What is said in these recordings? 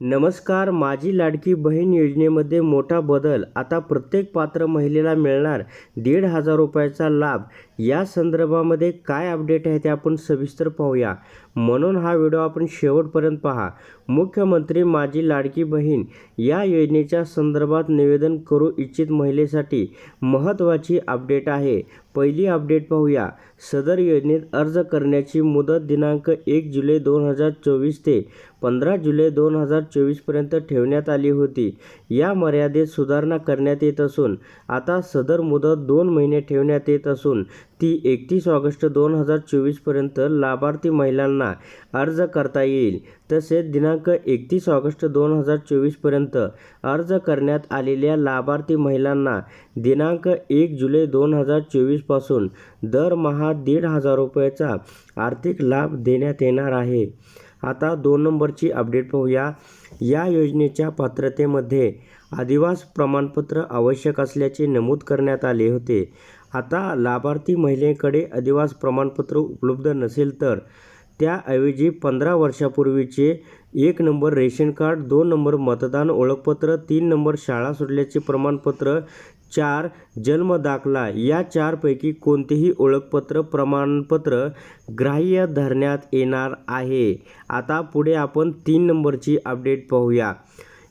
नमस्कार माझी लाडकी बहीण योजनेमध्ये मोठा बदल. आता प्रत्येक पात्र महिलेला मिळणार दीड हजार रुपयाचा लाभ. या संदर्भामध्ये काय अपडेट आहे ते आपण सविस्तर पाहूया. म्हणून हा व्हिडिओ आपण शेवटपर्यंत पहा. मुख्यमंत्री माझी लाडकी बहीण या योजनेच्या संदर्भात निवेदन करू इच्छित महिलेसाठी महत्त्वाची अपडेट आहे. पहिली अपडेट पाहूया. सदर योजनेत अर्ज करण्याची मुदत दिनांक एक जुलै दोन हजार चोवीस ते पंधरा जुलै दोन हजार चोवीसपर्यंत ठेवण्यात आली होती. या मर्यादेत सुधारणा करण्यात येत असून आता सदर मुदत दोन महिने ठेवण्यात येत असून ती एकतीस ऑगस्ट दोन हजार चोवीसपर्यंत लाभार्थी महिलांना अर्ज करता येईल. तसेच दिनांक एकतीस ऑगस्ट दोन हजार चोवीसपर्यंत अर्ज करण्यात आलेल्या लाभार्थी महिलांना दिनांक एक जुलै दोन हजार चोवीसपासून दरमहा दीड हजार रुपयाचा आर्थिक लाभ देण्यात येणार आहे. आता दोन नंबरची अपडेट पाहूया. या योजनेच्या पात्रतेमध्ये आदिवास प्रमाणपत्र आवश्यक असल्याचे नमूद करण्यात आले होते. आता लाभार्थी महिलेकडे आदिवास प्रमाणपत्र उपलब्ध नसेल तर त्याऐवजी पंधरा वर्षापूर्वीचे एक नंबर रेशन कार्ड दोन नंबर मतदान ओळखपत्र तीन नंबर शाळा सुटल्याचे प्रमाणपत्र चार जन्म दाखला या चारपैकी कोणतेही ओळखपत्र प्रमाणपत्र ग्राह्य धरण्यात येणार आहे. आता पुढे आपण तीन नंबरची अपडेट पाहूया.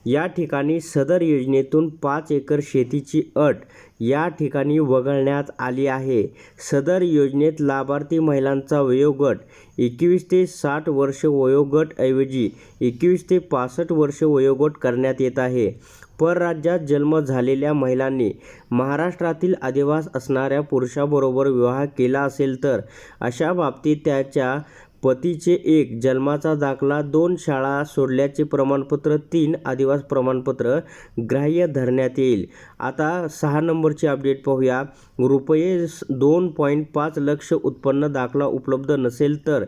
या ठिकाणी सदर योजनेतून पाच एकर शेतीची अट या ठिकाणी वगळण्यात आली आहे. सदर योजनेत लाभार्थी महिलांचा वयोगट एकवीस ते साठ वर्ष वयोगट ऐवजी एकवीस ते पासष्ट वर्ष वयोगट करण्यात येत आहे. परराज्यात जन्म झालेल्या महिलांनी महाराष्ट्रातील आदिवास असणाऱ्या पुरुषाबरोबर विवाह केला असेल तर अशा बाबतीत त्याच्या पतीचे एक जन्माचा दाखला दोन शाळा सोडल्याचे प्रमाणपत्र तीन आदिवास प्रमाणपत्र ग्राह्य धरण्यात येईल. आता सहा नंबरची अपडेट पाहूया. रुपये दोन पॉईंट पाच लक्ष उत्पन्न दाखला उपलब्ध नसेल तर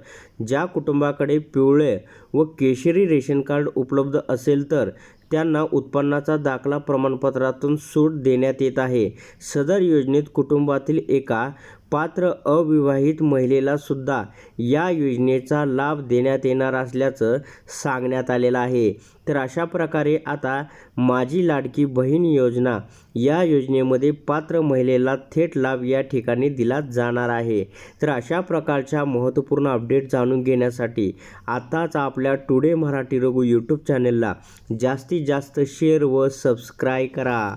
ज्या कुटुंबाकडे पिवळे व केशरी रेशन कार्ड उपलब्ध असेल तर त्यांना उत्पन्नाचा दाखला प्रमाणपत्रातून सूट देण्यात येत आहे. सदर योजनेत कुटुंबातील एका पात्र अविवाहित महिलेला सुद्धा या योजनेचा लाभ देण्यात येणार असल्याचं सांगण्यात आलेलं आहे. तर अशा प्रकारे आता माझी लाडकी बहीण योजना या योजनेमध्ये पात्र महिलेला थेट लाभ या ठिकाणी दिला जाणार आहे. तर अशा प्रकारच्या महत्त्वपूर्ण अपडेट जाणून घेण्यासाठी आत्ताच आपल्या टुडे मराठी रघु यूट्यूब चॅनलला जास्तीत जास्त शेअर व सबस्क्राईब करा.